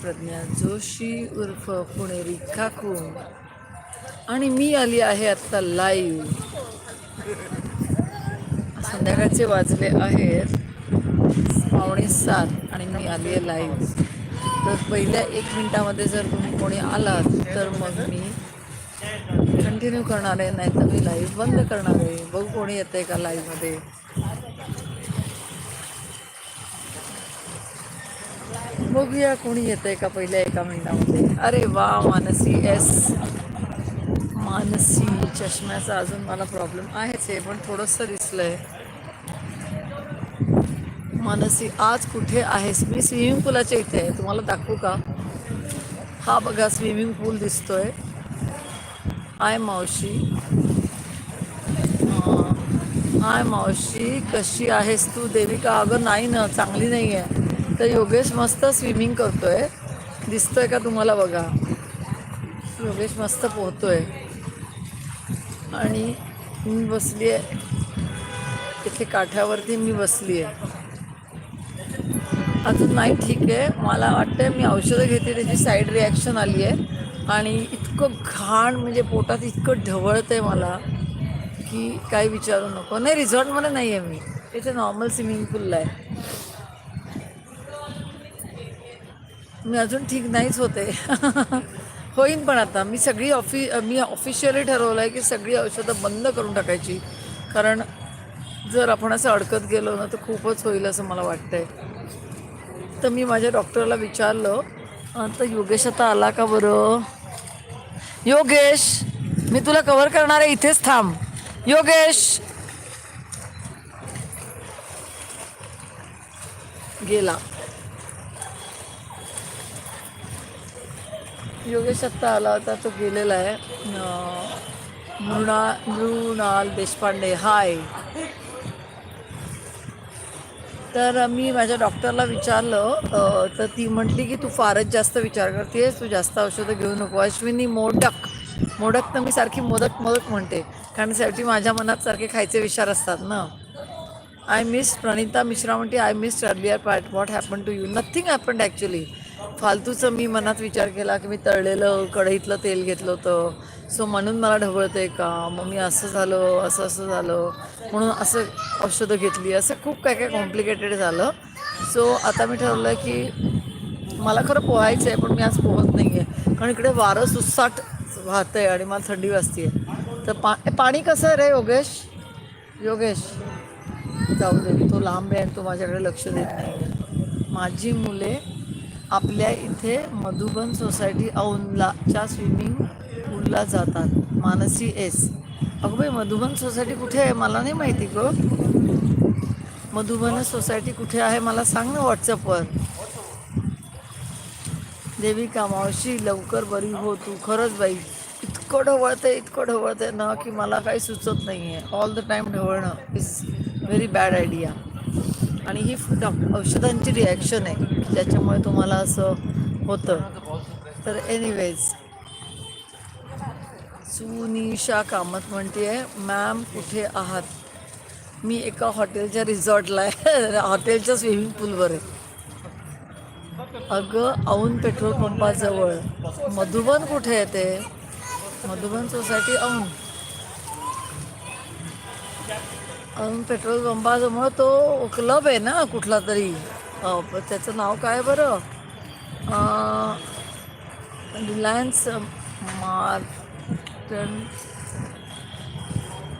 प्रज्ञा जोशी उर्फ पुणेरी काकू आणि मी आली आहे आत्ता लाईव्ह संध्याकाळचे वाजले आहेत पावणे सात आणि मी आली आहे लाईव्ह तर पहिल्या एक मिनटामध्ये जर तुम्ही कोणी आलात तर मग मी कंटिन्यू करणार आहे नाही तर मी लाईव्ह बंद करणार आहे. बघू कोणी येतं आहे का लाईव्हमध्ये बघूया कोणी येतंय का पहिल्या एका मिनिटामध्ये अरे वा मानसी एस. मानसी चष्म्याचा अजून मला प्रॉब्लेम आहेच आहे पण थोडंसं दिसलंय. मानसी आज कुठे आहेस मी स्विमिंग पूलाच्या इथे आहे. तुम्हाला दाखवू का? हा बघा स्विमिंग पूल दिसतोय. हाय मावशी. हाय मावशी कशी आहेस तू? देविका अगं नाही ना चांगली नाही आहे तर योगेश मस्त स्विमिंग करतोय. दिसतोय का तुम्हाला बघा? योगेश मस्त पोहतोय. आणि मी बसली आहे इथे काठावरती मी बसली आहे अजून नाही ठीक. आहे मला वाटतं मी औषधं घेते त्याची साईड रिॲक्शन आली आहे आणि इतकं घाण म्हणजे पोटात इतकं ढवळतं आहे मला की काही विचारू नको. नाही रिझॉर्टमध्ये नाही आहे मी. इथे नॉर्मल स्विमिंग पूलला आहे. मी अजून ठीक नाहीच होते. होईन पण आता. मी सगळी ऑफि मी ऑफिशियली ठरवलं आहे की सगळी औषधं बंद करून टाकायची. कारण जर आपण असं अडकत गेलो ना तर खूपच होईल असं मला वाटतंय. तर मी माझ्या डॉक्टरला विचारलं तर योगेश आता आला का बरं? योगेश मी तुला कवर करणार आहे. इथेच थांब. योगेश. गेला. योगेश आत्ता आला होता तो गेलेला आहे. मृणा मृणाल देशपांडे हाय. तर मी माझ्या डॉक्टरला विचारलं तर ती म्हटली की तू फारच जास्त विचार करतेस तू जास्त औषधं घेऊ नको. अश्विनी मोडक मोडक तर मी सारखी मोदक मोदक म्हणते. कारण शेवटी माझ्या मनात सारखे खायचे विचार असतात ना. आय मिस प्रणिता मिश्रा म्हणते I miss earlier part what happen to you nothing happened actually फालतूचं मी मनात विचार केला की मी तळलेलं कढईतलं तेल घेतलं होतं. सो म्हणून मला ढवळते का? मग मी असं झालं असं असं झालं. म्हणून असं औषधं घेतली. असं खूप काय काय कॉम्प्लिकेटेड झालं. सो आता मी ठरवलं की मला खरं पोहायचं आहे पण मी आज पोहत नाही आहे कारण इकडे वारं सुसाट वाहतं आहे आणि मला थंडी वाजते तर पा पाणी कसं आहे रे योगेश? योगेश जाऊ दे. तो लांब आहे आणि तो माझ्याकडे लक्ष देत नाही. माझी मुले आपल्या इथे मधुबन सोसायटी औनलाच्या स्विमिंग पूलला जातात. मानसी एस अगं बाई मधुबन सोसायटी कुठे आहे? मला नाही माहिती ग. मधुबन सोसायटी कुठे आहे? मला सांग ना व्हॉट्सअपवर देविका मावशी लवकर बरी हो तू. खरंच बाई इतकं ढवळतं इतकं ढवळतं ना की मला काही सुचत नाही आहे ऑल द टाईम ढवळणं इज व्हेरी बॅड आयडिया आणि ही डॉक्टर औषधांची रिॲक्शन आहे ज्याच्यामुळे तुम्हाला असं होतं. तर एनिवेज सुनिशा कामत म्हणते आहे मॅम कुठे आहात? मी एका हॉटेलच्या रिझॉर्टला आहे. हॉटेलच्या स्विमिंग पूलवर आहे. अगं औन पेट्रोल पंपाजवळ. मधुबन कुठे येते मधुबन सोसायटी औन औंध पेट्रोल पंपाजवळ तो क्लब आहे ना कुठला तरी. त्याचं नाव काय बरं? रिलायन्स मार्टन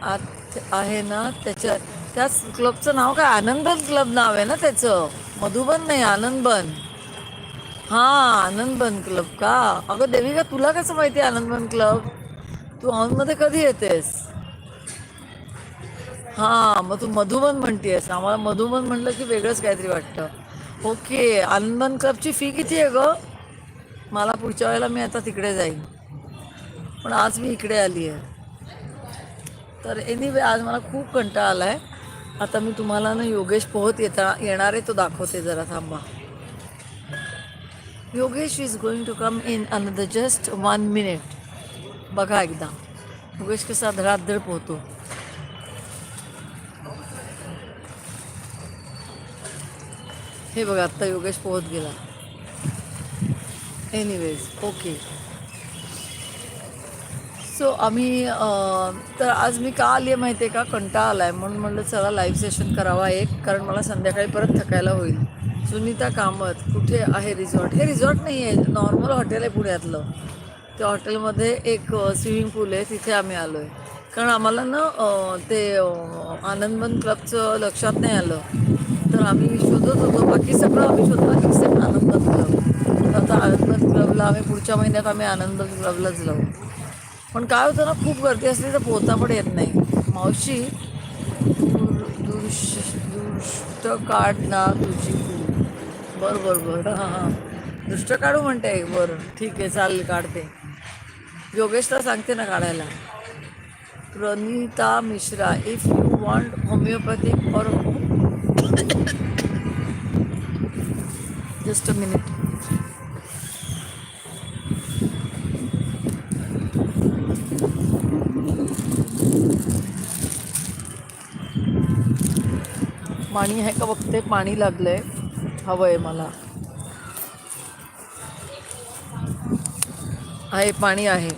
आत आहे ना त्याच्या त्याच क्लबचं नाव काय? आनंदबन क्लब नाव आहे ना त्याचं. मधुबन नाही आनंदबन. हां आनंदबन क्लब का? अगं देविका तुला कसं माहिती आहे आनंदबन क्लब? तू ऑनमध्ये कधी येतेस? हां मग तू मधुबन म्हणतेस. आम्हाला मधुबन म्हटलं की वेगळंच काहीतरी वाटतं. ओके आनंदन क्लबची फी किती आहे गं? मला पुढच्या वेळेला मी आता तिकडे जाईन. पण आज मी इकडे आली आहे. तर एनिवे आज मला खूप कंटाळा आला आहे आता मी तुम्हाला ना योगेश पोहत येता येणार आहे तो दाखवते जरा थांबा. Yogesh is going to come in another just one minute बघा एकदा. योगेश कसा धडाधड पोहतो. हे बघा आत्ता योगेश पोहत गेला. एनिवेज ओके सो आम्ही तर आज मी का आली आहे माहिती आहे का? कंटाळा आला आहे म्हणून म्हणलं चला लाईव्ह सेशन करावा एक कारण मला संध्याकाळी परत थकायला होईल. सुनीता कामत कुठे आहे रिझॉर्ट हे रिझॉर्ट नाही आहे नॉर्मल हॉटेल आहे पुण्यातलं. त्या हॉटेलमध्ये एक स्विमिंग पूल आहे. तिथे आम्ही आलो आहे कारण आम्हाला ना ते आनंदवन क्लबचं लक्षात नाही आलं. तर आम्ही शोधत होतो बाकी सगळं आम्ही शोधलं एक्सेप्ट आनंद क्लब आता आनंद क्लबला आम्ही पुढच्या महिन्यात आम्ही आनंद क्लबलाच जाऊ. पण काय होतं ना खूप गर्दी असली तर पोहता पण येत नाही. मावशी दूर दुष्ट काढ ना तुझी तू बरं बरं बरं. हां हां दुष्ट काढू म्हणते बरं ठीक आहे चालेल काढते. योगेशला सांगते ना काढायला. Pranita Mishra if you want homeopathic और जस्ट अ मिनिट. पाणी आहे का बघते? पाणी लागलंय. हवं आहे मला. आहे पाणी आहे.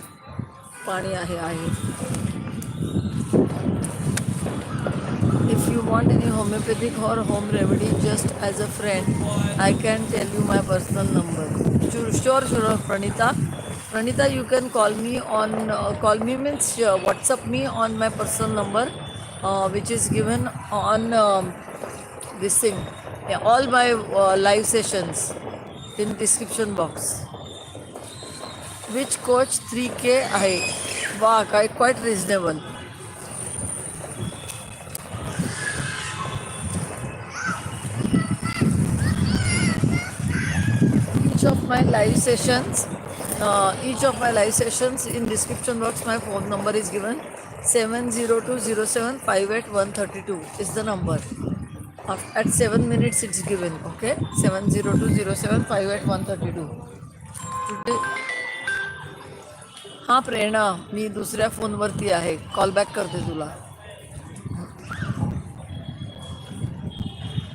पाणी आहे आहे. If you want any homeopathic or home remedy just as a friend I can tell you my personal number sure sure Pranita Pranita you can call me on call me means WhatsApp me on my personal number which is given on this thing. Yeah, all my uh, live sessions in description box. Which coach 3k आहे वा काय quite each of my live sessions uh, each of my live sessions in description box my phone number is given 70207583132 is the number at 7 minutes it's given okay 70207583132 today हां प्रेरणा मी दुसऱ्या फोनवरती आहे call back करते तुला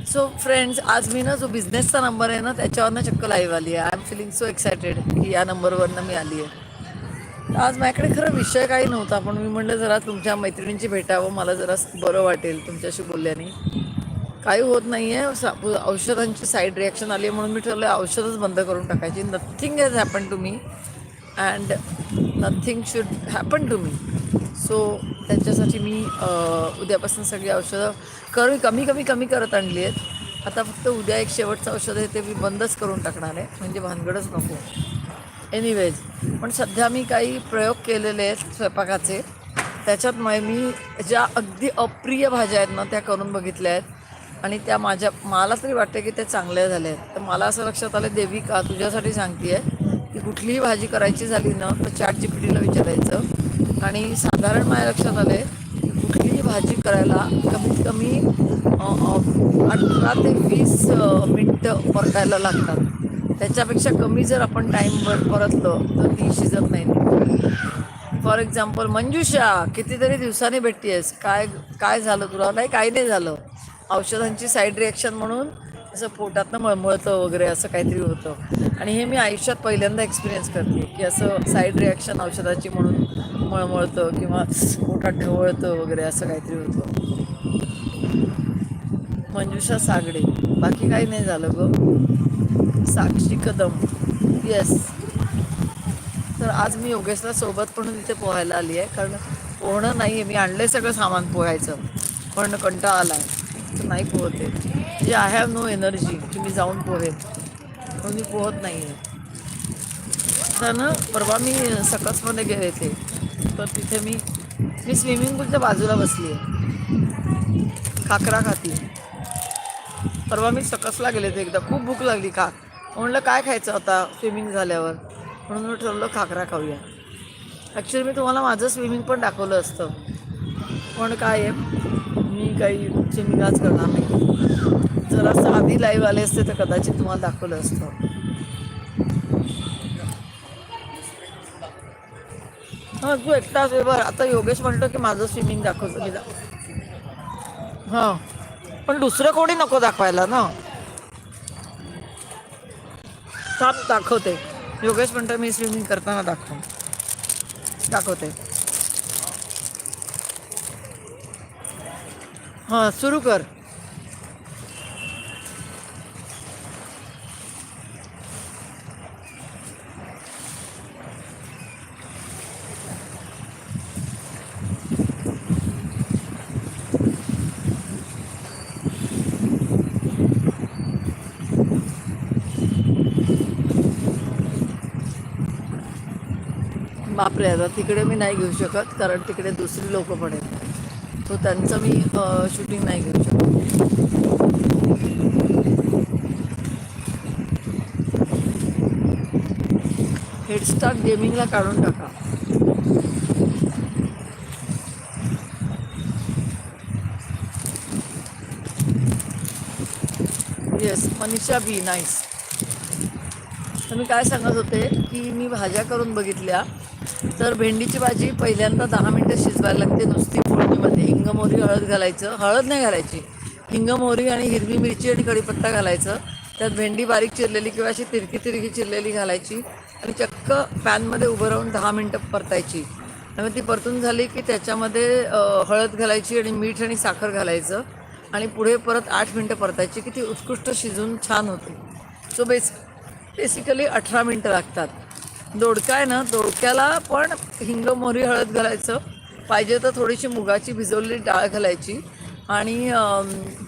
so friends आज मी ना जो बिझनेसचा number आहे ना त्याच्यावरनं चक्क लाईव्ह आली आहे. I am feeling so excited की या नंबरवरनं मी आली आहे. तर आज माझ्याकडे खरं विषय काही नव्हता पण मी म्हणलं जरा तुमच्या मैत्रिणींची भेटावं मला जरा बरं वाटेल तुमच्याशी बोलल्याने. काही होत नाही आहे औषधांची साईड रिॲक्शन आली आहे म्हणून मी ठरलं औषधच बंद करून टाकायची. Nothing has happen to me and nothing should happen to me so त्याच्यासाठी मी उद्यापासून सगळी औषधं कमी कमी कमी कमी करत आणली आहेत. आता फक्त उद्या एक शेवटचं औषध आहे ते मी बंदच करून टाकणार आहे. म्हणजे भानगडच नको. एनिवेज पण सध्या मी काही प्रयोग केलेले आहेत स्वयंपाकाचे. त्याच्यात मग मी ज्या अगदी अप्रिय भाज्या आहेत ना त्या करून बघितल्या आहेत. आणि त्या माझ्या मला तरी वाटते की त्या चांगल्या झाल्या आहेत. तर मला असं लक्षात आलं देवी का तुझ्यासाठी सांगते आहे की कुठलीही भाजी करायची झाली ना तर चाट जी पी टीला विचारायचं. आणि साधारण माझ्या लक्षात आलं आहे की कुठलीही भाजी करायला कमीत कमी अठरा ते वीस मिनटं परतायला लागतात. त्याच्यापेक्षा कमी जर आपण टाईमवर परतलो तर ती शिजत नाही. फॉर एक्झाम्पल मंजुषा कितीतरी दिवसांनी भेटतीयस काय काय झालं तुला? नाही काही नाही झालं. औषधांची साईड रिॲक्शन म्हणून असं पोटातनं मळमळतं वगैरे असं काहीतरी होतं. आणि हे मी आयुष्यात पहिल्यांदा एक्सपिरियन्स करते की असं साईड रिॲक्शन औषधाची म्हणून मळमळतं किंवा पोटात ढवळतं वगैरे असं काहीतरी होतं. मंजुषा सागडे बाकी काही नाही झालं ग. साक्षी कदम येस तर आज मी योगेशला सोबत पण तिथे पोहायला आली आहे कारण पोहणं नाही आहे मी आणलं आहे सगळं सामान पोहायचं. पण कंटाळा आला आहे तर नाही पोहते. म्हणजे आय हॅव नो एनर्जी की मी जाऊन पोहेन कोणी मी पोहत नाही आहे तर ना परवा मी सकसमध्ये गेले ते. तर तिथे मी मी स्विमिंग पूलच्या बाजूला बसली आहे खाकरा खाती. परवा मी सकसला गेले ते एकदा. खूप भूक लागली का म्हणलं काय खायचं आता स्विमिंग झाल्यावर? म्हणून मी ठरवलं खाकरा खाऊया. ॲक्च्युली मी तुम्हाला माझं स्विमिंग पण दाखवलं असतं. पण काय आहे? मी काही स्विमिंग आज करणार नाही. जर असं आधी लाईव्ह आले असते तर कदाचित तुम्हाला दाखवलं असतं. हां तू एकटाच आहे बरं. आता योगेश म्हणतो की माझं स्विमिंग दाखवतो. मी दाखव हां. पण दुसरं कोणी नको दाखवायला ना? थांब दाखवते. योगेश म्हणतो मी स्विमिंग करताना दाखव दाखवते. हां सुरू कर. बापरे तिकडे मी नाही घेऊ शकत कारण तिकडे दुसरी लोक पण आहेत. तो त्यांचं मी शूटिंग नाही घेऊ शकत. हेडस्टार्ट गेमिंगला काढून टाका. येस मनीषा बी नाईस तर मी काय सांगत होते की मी भाज्या करून बघितल्या तर भेंडीची भाजी पहिल्यांदा दहा मिनटं शिजवायला लागते. नुसती फोडणीमध्ये. हिंग मोहरी हळद घालायचं. हळद नाही घालायची. हिंग मोहरी आणि हिरवी मिरची आणि कढीपत्ता घालायचं. त्यात भेंडी बारीक चिरलेली किंवा अशी तिरकी तिरकी चिरलेली घालायची आणि चक्क पॅनमध्ये उभं राहून दहा मिनटं परतायची. आणि मग ती परतून झाली की त्याच्यामध्ये हळद घालायची आणि मीठ आणि साखर घालायचं आणि पुढे परत आठ मिनटं परतायची की ती उत्कृष्ट शिजून छान होते. सो बेस बेसिकली अठरा मिनटं लागतात. दोडका आहे ना दोडक्याला पण हिंग मोहरी हळद घालायचं. पाहिजे तर थोडीशी मुगाची भिजवलेली डाळ घालायची. आणि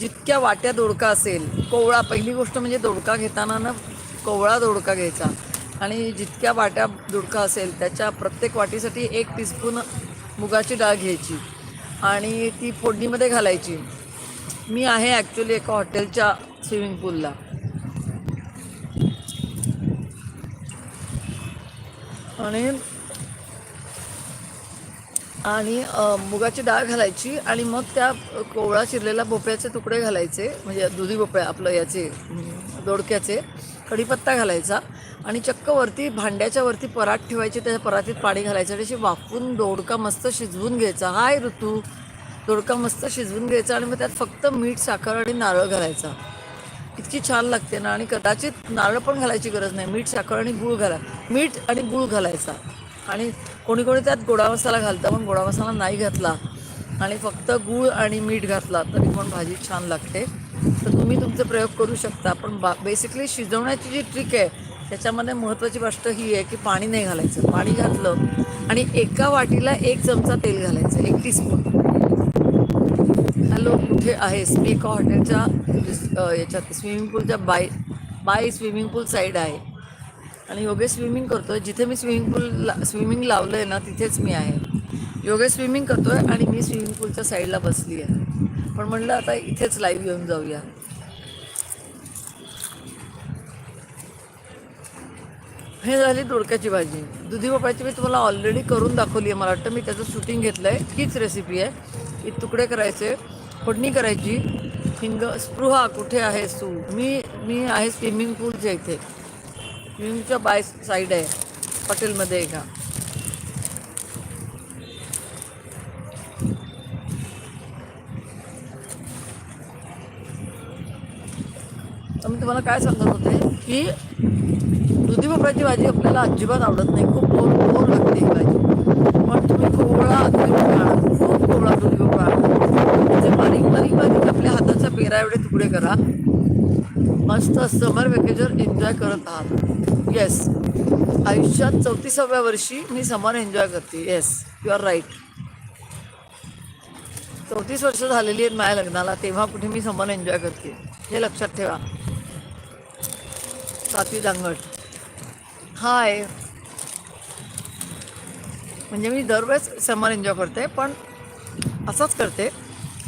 जितक्या वाट्या दोडका असेल कोवळा पहिली गोष्ट म्हणजे दोडका घेताना ना कोवळा दोडका घ्यायचा. आणि जितक्या वाट्या दोडका असेल त्याच्या प्रत्येक वाटीसाठी एक टीस्पून मुगाची डाळ घ्यायची. आणि ती फोडणीमध्ये घालायची. मी आहे ॲक्च्युली एका हॉटेलच्या स्विमिंग पूलला आणि आणि मुगाची डाळ घालायची आणि मग त्या कोवळा चिरलेला भोपळ्याचे तुकडे घालायचे म्हणजे दुधी भोपळ्या आपलं याचे दोडक्याचे कढीपत्ता घालायचा आणि चक्क वरती भांड्याच्या वरती परात ठेवायची त्याच्या परातीत पाणी घालायचं आणि अशी वाफून दोडका मस्त शिजवून घ्यायचा. हाय ऋतू! दोडका मस्त शिजवून घ्यायचा आणि मग त्यात फक्त मीठ साखर आणि नारळ घालायचा. इतकी छान लागते ना आणि कदाचित नारळ पण घालायची गरज नाही. मीठ साखर आणि गूळ घाला. मीठ आणि गूळ घालायचा. आणि कोणी कोणी त्यात गोडा मसाला घालतं पण गोडा मसाला नाही घातला. आणि फक्त गूळ आणि मीठ घातला तरी पण भाजी छान लागते. तर तुम्ही तुमचे प्रयोग करू शकता. पण बा बेसिकली शिजवण्याची जी ट्रिक आहे त्याच्यामध्ये महत्त्वाची गोष्ट ही आहे की पाणी नाही घालायचं. पाणी घातलं आणि एका वाटीला एक चमचा तेल घालायचं एक टीस्पून हॅलो कुठे आहेस? मी एका हॉटेलच्या याच्यात swimming पूलच्या by by swimming pool side आहे. आणि योगेश स्विमिंग करतो आहे जिथे मी स्विमिंग पूल ला स्विमिंग लावलं आहे ना तिथेच मी आहे. योगेश स्विमिंग करतो आहे आणि मी स्विमिंग पूलच्या साईडला बसली आहे पण म्हणलं आता इथेच लाईव्ह येऊन जाऊया. हे झाली दोडक्याची भाजी. दुधी भोपळ्याची मी तुम्हाला ऑलरेडी करून दाखवली आहे मला वाटतं मी त्याचं शूटिंग घेतलं आहे हीच रेसिपी आहे. की तुकडे करायचे. फोडणी करायची. हिंग स्पृहा कुठे आहेस तू मी मी आहे स्विमिंग पूलच्या इथे. स्विमिंगच्या बाय साईड आहे. हॉटेलमध्ये एका. तर मी तुम्हाला काय सांगत होते की दुधी भोपळ्याची भाजी आपल्याला अजिबात आवडत नाही. खूप बोर बोर लागते ही भाजी. पण तुम्ही कोवळा दुधी आणा खूप कोवळा दुधी भोपळा. आणा त्याचे बारीक बारीक बारीक आपल्या हाताचा पेरा एवढे तुकडे करा. मस्त समर वेकेजर एन्जॉय करत आहात. येस आयुष्यात चौतीसाव्या वर्षी मी समर एन्जॉय करते. येस यू आर राईट चौतीस वर्ष झालेली आहेत माझ्या लग्नाला तेव्हा कुठे मी समर एन्जॉय करते. हे लक्षात ठेवा. सातवी दांगट हाय म्हणजे मी दरवेळेस समर एन्जॉय करते पण असंच करते.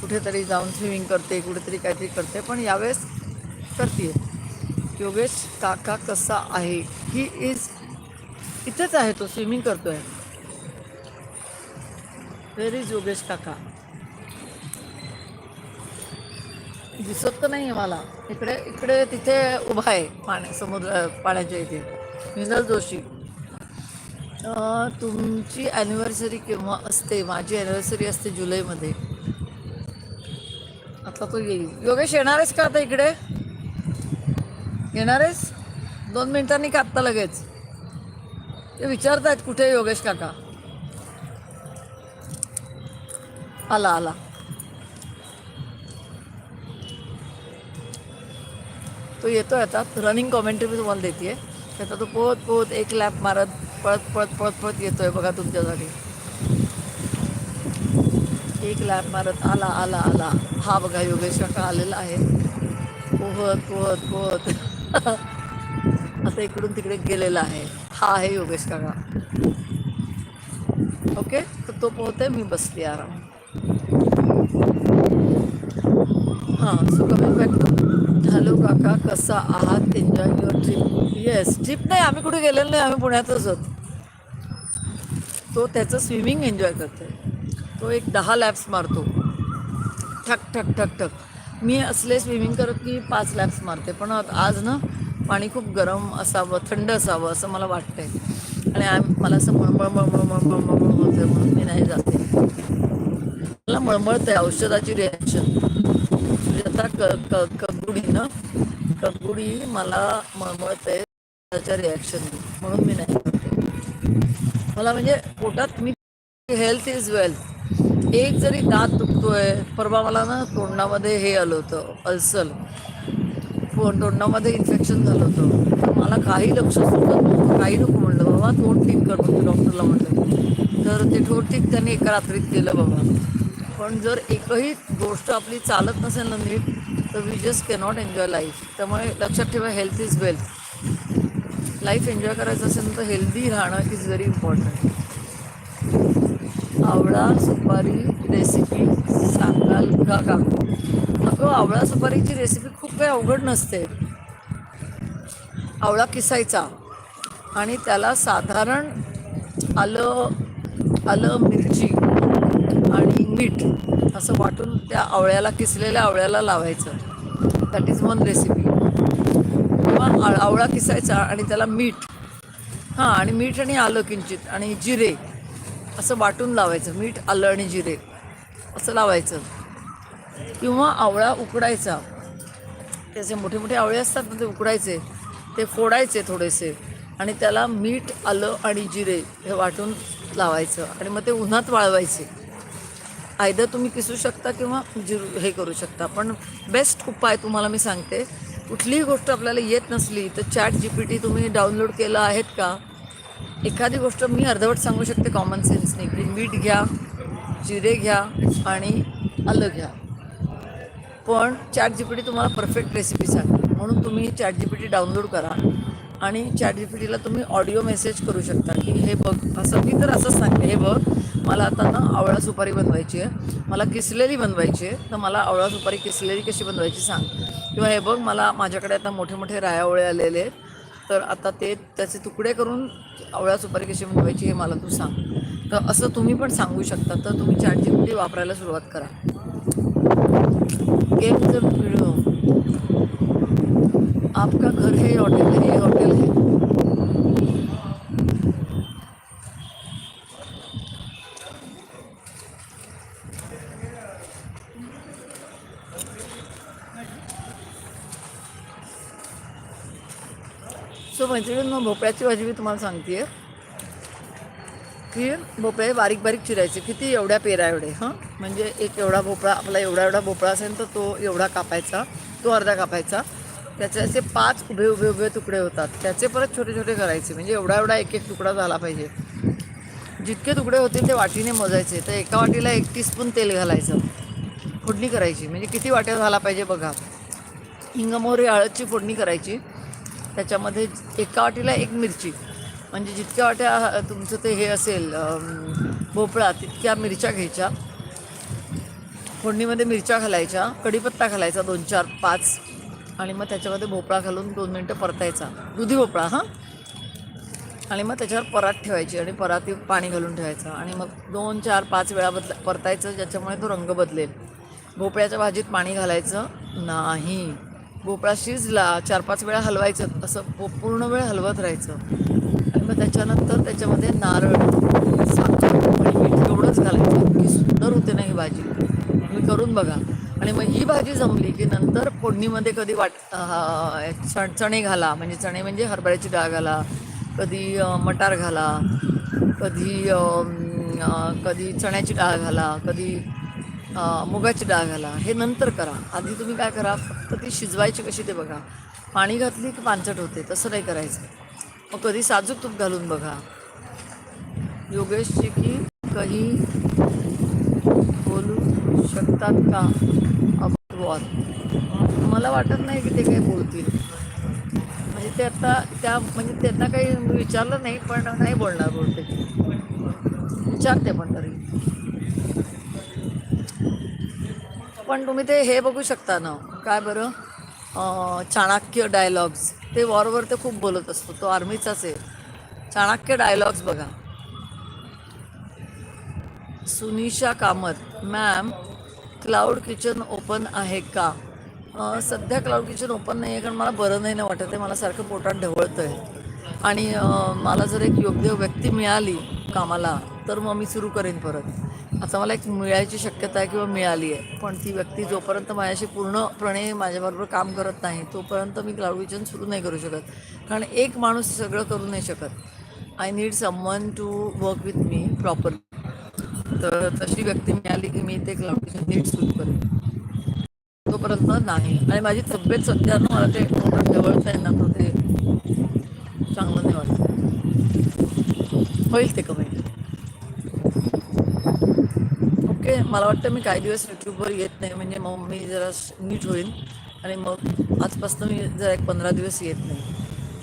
कुठेतरी जाऊन स्विमिंग करते कुठेतरी काहीतरी करते. पण यावेळेस करते योगेश काका कसा आहे? ही इज इथेच आहे तो स्विमिंग करतोय. व्हेर इज योगेश काका? दिसत तर नाही आहे मला. इकडे इकडे तिथे उभा आहे पाण्या समुद्र पाण्याच्या इथे. मिनल जोशी. तुमची ॲनिव्हर्सरी केव्हा असते? माझी ॲनिव्हर्सरी असते जुलैमध्ये. आता तो येईल. योगेश येणार आहेस का आता इकडे? येणार आहेस? दोन मिनिटांनी का आत्ता लगेच? ते विचारतायत कुठे योगेश काका? आला आला. तो येतोय आता. रनिंग कॉमेंट्री मी तुम्हाला देते आता तो पोहत पोहत एक लॅप मारत पळत पळत पळत पळत येतोय बघा तुमच्यासाठी. एक लॅप मारत आला आला आला. हा बघा योगेश काका आलेला आहे. पोहत पोहत पोहत. आता इकडून तिकडे गेलेला आहे. हा आहे योगेश काका. ओके? तर तो पोहते मी बसते आराम. हां सो कमिंग बॅक हॅलो काका कसा आहात? Enjoy your trip yes trip नाही आम्ही कुठे गेलेलो नाही आम्ही पुण्यातच आहोत. तो त्याचं स्विमिंग एन्जॉय करतोय. तो एक दहा लॅप्स मारतो. ठक ठक ठक ठक. मी असले स्विमिंग करत की पाच लॅप्स मारते. पण आज ना पाणी खूप गरम असावं थंड असावं असं मला वाटतंय. आणि आम मला असं मळमळ मळमळ मळमळ मळमळ होतं म्हणून मी नाही जाते. मला मळमळतंय औषधाची रिॲक्शन म्हणजे आता क क कगुडी ना कगुडी मला मळमळतंय त्याच्या रिॲक्शन म्हणून मी नाही करते. मला म्हणजे पोटात मी हेल्थ इज वेल्थ एक जरी दात दुखतोय परवा मला ना तोंडामध्ये हे आलं होतं अल्सल तोंडामध्ये इन्फेक्शन झालं होतं. मला काही लक्ष सुचत काही नको म्हणलं. बाबा तोंड ठीक कर डॉक्टरला म्हटलं तर ते तोंड ठीक त्यांनी एका रात्रीत केलं बाबा. पण जर एकही गोष्ट आपली चालत नसेल ना नीट तर we just cannot enjoy life त्यामुळे लक्षात ठेवा health is wealth life enjoy करायचं असेल तर हेल्दी राहणं इज व्हेरी इम्पॉर्टंट आवळा सुपारी रेसिपी सांगाल का? काकू अगं आवळा सुपारीची रेसिपी खूप काही अवघड नसते. आवळा किसायचा आणि त्याला साधारण आलं आलं मिरची आणि मीठ असं वाटून त्या आवळ्याला किसलेल्या आवळ्याला लावायचं. दॅट इज वन रेसिपी किंवा आ- आवळा किसायचा आणि त्याला मीठ. हां आणि मीठ आणि आलं किंचित आणि जिरे. असं वाटून लावायचं मीठ आलं आणि जिरे. असं लावायचं. किंवा आवळा उकडायचा. त्याचे मोठे मोठे आवळे असतात ना ते उकडायचे. ते फोडायचे थोडेसे. आणि त्याला मीठ आलं आणि जिरे हे वाटून लावायचं. आणि मग ते उन्हात वाळवायचे. आयदर तुम्ही किसू शकता किंवा जिरू हे करू शकता. पण बेस्ट उपाय तुम्हाला मी सांगते कुठलीही गोष्ट आपल्याला येत नसली तर चॅट जी पी टी तुम्ही डाउनलोड केलं आहेत का? एखादी गोष्ट मी अर्धवट सांगू शकते कॉमन सेन्सने की मीठ घ्या जिरे घ्या आणि आलं घ्या. पण चॅट जी पी टी तुम्हाला परफेक्ट रेसिपी सांगते म्हणून तुम्ही chat G P T download करा आणि चॅट जी पी टीला तुम्ही ऑडिओ मेसेज करू शकता की हे बघ असं मी तर असंच सांगते हे बघ मला आता ना आवळा सुपारी बनवायची आहे मला किसलेली बनवायची आहे तर मला आवळा सुपारी किसलेली कशी बनवायची सांग. किंवा हे बघ मला माझ्याकडे आता मोठे मोठे रायावळे आलेले आहेत तर आता ते त्याचे तुकडे करून आवळ्या सुपारी कशी बनवायची हे मला तू सांग. तर असं तुम्ही पण सांगू शकता. तर तुम्ही चॅट जी वापरायला सुरुवात करा. गेम जर व्हिडिओ आपका घर हे हॉटेल हे हॉटेल सो मैत्रिणींनो भोपळ्याची भाजी मी तुम्हाला सांगते की भोपळे बारीक बारीक चिरायचे. किती एवढ्या पेरा एवढे हां? म्हणजे एक एवढा भोपळा आपला एवढा एवढा भोपळा असेल तर तो एवढा कापायचा तो अर्धा कापायचा. त्याचे असे पाच उभे उभे उभे तुकडे होतात. त्याचे परत छोटे छोटे करायचे. म्हणजे एवढा एवढा एक एक तुकडा झाला पाहिजे. जितके तुकडे होतील ते वाटीने मोजायचे. तर एका वाटीला एक टीस्पून तेल घालायचं. फोडणी करायची. म्हणजे किती वाट्या झाला पाहिजे बघा. हिंगमोरी हळदची फोडणी करायची. त्याच्यामध्ये एका वाटीला एक मिरची. म्हणजे जितक्या वाट्या तुमचं ते हे असेल भोपळा तितक्या मिरच्या घ्यायच्या. फोडणीमध्ये मिरच्या घालायच्या कढीपत्ता घालायचा दोन चार पाच. आणि मग त्याच्यामध्ये भोपळा घालून दोन मिनटं परतायचा. दुधी भोपळा हां? आणि मग त्याच्यावर परात ठेवायची आणि परातीत पाणी घालून ठेवायचं. आणि मग दोन चार पाच वेळा बदला परतायचं ज्याच्यामुळे तो रंग बदलेल. भोपळ्याच्या भाजीत पाणी घालायचं नाही. भोपळा शिजला चार पाच वेळा हलवायचं असं पूर्ण वेळ हलवत राहायचं. आणि मग त्याच्यानंतर त्याच्यामध्ये नारळ साखर आणि मीठ एवढंच घालायचं. इतकी सुंदर होते ना ही भाजी. तुम्ही करून बघा. आणि मग ही भाजी जमली की नंतर फोडणीमध्ये कधी वाट चण चणे घाला. म्हणजे चणे म्हणजे हरभऱ्याची डाळ घाला कधी मटार घाला कधी कधी चण्याची डाळ घाला कधी मुगाची डाळ घाला हे नंतर करा. आधी तुम्ही काय करा फक्त ती शिजवायची कशी ते बघा. पाणी घातली की पानचट होते तसं नाही करायचं. मग कधी साजूक तूप घालून बघा. योगेशची की काही बोलू शकतात का? अबाउट मला वाटत नाही की ते काही बोलतील. म्हणजे ते आता त्या म्हणजे त्यांना काही विचारलं नाही पण नाही बोलणार बोलते विचारते पण तरी. पण तुम्ही ते हे बघू शकता ना. काय बरं? चाणक्य डायलॉग्स ते वॉरवर ते खूप बोलत असतो. तो आर्मीचाच आहे. चाणक्य डायलॉग्स बघा. Sunisha Kamat ma'am cloud kitchen open आहे का? सध्या क्लाउड किचन ओपन नाही आहे कारण मला बरं नाही ना वाटत आहे. मला सारखं पोटात ढवळतं आहे आणि मला जर एक योग्य व्यक्ती मिळाली कामाला तर मग मी सुरू करेन परत. आता मला एक मिळायची शक्यता आहे किंवा मिळाली आहे. पण ती व्यक्ती जोपर्यंत माझ्याशी पूर्णपणे माझ्याबरोबर काम करत नाही तोपर्यंत मी क्लाउड किचन सुरू नाही करू शकत. कारण एक माणूस सगळं करू नाही शकत. I need someone to work with me proper तर तशी व्यक्ती मिळाली की मी ते क्लाउड किचन नीट सुरू करेन. तोपर्यंत नाही. आणि माझी तब्येत सध्या मला ते जवळचं जवळच आहे ना तर ते चांगलं नाही वाटतं. होईल ते कमी. ओके मला वाटतं मी काही दिवस यूट्यूबवर येत नाही म्हणजे मग मी जरा नीट होईल. आणि मग आजपासून मी जरा एक पंधरा दिवस येत नाही.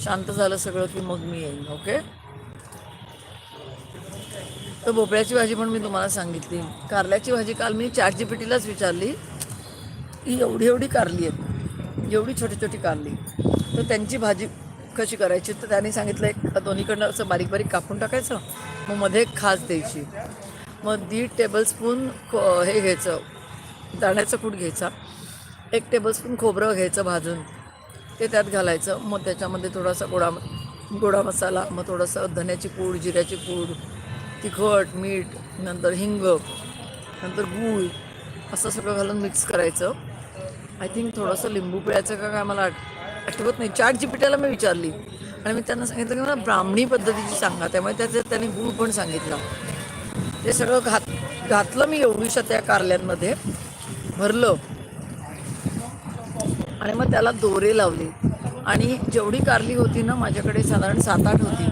शांत झालं सगळं की मग मी येईन ओके? तर भोपळ्याची भाजी पण मी तुम्हाला सांगितली. कारल्याची भाजी काल मी चार जी पी टीलाच विचारली. ही एवढी एवढी कारली आहेत. एवढी छोटी छोटी कारली. तर त्यांची भाजी कशी करायची? तर त्यांनी सांगितलं एक दोन्हीकडनं असं बारीक बारीक कापून टाकायचं. मग मध्ये खास द्यायची. मग दीड टेबलस्पून खो हे घ्यायचं. दाण्याचं कूट घ्यायचा. एक टेबलस्पून खोबरं घ्यायचं भाजून. ते त्यात घालायचं. मग त्याच्यामध्ये थोडासा गोडा गोडा मसाला मग थोडंसं धण्याची पूड जिऱ्याची पूड तिखट मीठ नंतर हिंग नंतर गूळ असं सगळं घालून मिक्स करायचं. आय थिंक थोडंसं लिंबू पिळायचं का काय मला आठ- आठवत नाही. चाट जीपीटीला मी विचारली. आणि मी त्यांना सांगितलं की मला ब्राह्मणी पद्धतीची सांगा. त्यामुळे त्याचं त्यांनी गूळ पण सांगितलं. ते सगळं घात घातलं मी एवढीशा त्या कारल्यांमध्ये. भरलं. आणि मग त्याला दोरे लावले. आणि जेवढी कारली होती ना माझ्याकडे साधारण सात आठ होती.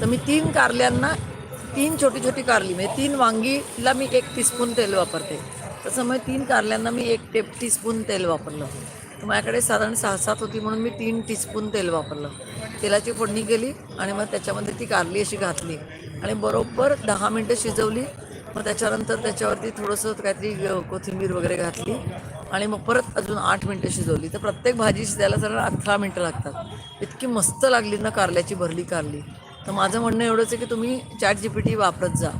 तर मी तीन कारल्यांना तीन छोटी छोटी कारली म्हणजे तीन वांगीला मी एक टीस्पून तेल वापरते. तसं मग तीन कारल्यांना मी एक टेप टीस्पून तेल वापरलं. तर माझ्याकडे साधारण सहा सात होती म्हणून मी तीन टीस्पून तेल वापरलं. तेलाची फोडणी केली आणि मग त्याच्यामध्ये ती कारली अशी घातली. आणि बरोबर दहा मिनटं शिजवली. मग त्याच्यानंतर त्याच्यावरती थोडंसं काहीतरी कोथिंबीर वगैरे घातली. आणि मग परत अजून आठ मिनटं शिजवली. तर प्रत्येक भाजी शिजायला जरा अठरा मिनटं लागतात. इतकी मस्त लागली ना कारल्याची भरली कारली. तर माझं म्हणणं एवढंच आहे की तुम्ही चॅट जी पी टी वापरत जा.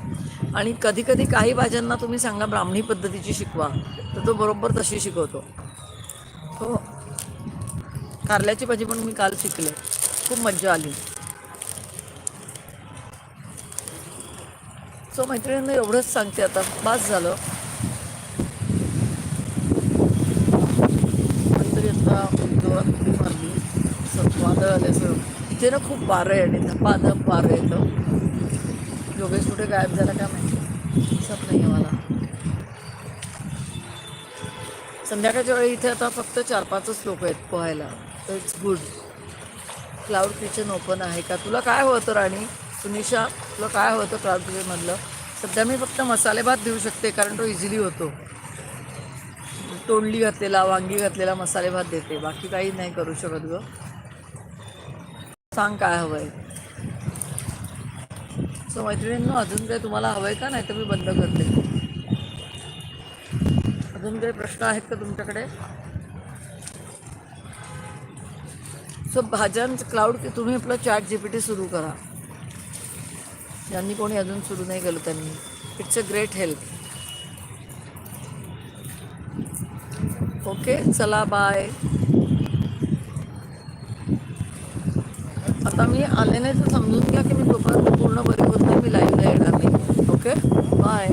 आणि कधीकधी काही भाज्यांना तुम्ही सांगा ब्राह्मणी पद्धतीची शिकवा. तर तो बरोबर तशी शिकवतो. हो. कारल्याची भाजी पण मी काल शिकले. खूप मज्जा आली. सो मैत्रिणींना एवढंच सांगते आता बास झालं. तरी आता जोरात उडी मारली. असं वादळ आल्याचं इथे ना खूप वारं आहे आणि धपाधप वारं येतं योगेश कुठे गायब झाला काय माहिती? दिसत नाही आहे मला. संध्याकाळच्या वेळी इथे आता फक्त चार पाचच लोक आहेत पोहायला. तर it's good cloud kitchen open आहे का? तुला काय होतं राणी? सुनिशा तुला काय होतं क्लाउड किचनमधलं सध्या मी फक्त मसाले भात देऊ शकते कारण तो इझिली होतो. तोंडली घातलेला वांगी घातलेला मसाले भात देते. बाकी काही नाही करू शकत ग. सांग काय हवंय. सो मैत्रिणींनो अजून काही तुम्हाला हवंय का? नाही तर मी बंद करते. अजून काही प्रश्न आहेत का तुमच्याकडे? सो भाज्यांचं क्लाउड की तुम्ही आपलं चॅट जी पी टी सुरू करा. ज्यांनी कोणी अजून सुरू नाही केलं त्यांनी. It's a great help okay चला बाय आता मी आले नाही तर समजून घ्या की मी तोपर्यंत पूर्ण बरी होत नाही मी लाईव्हला येणार नाही. Okay bye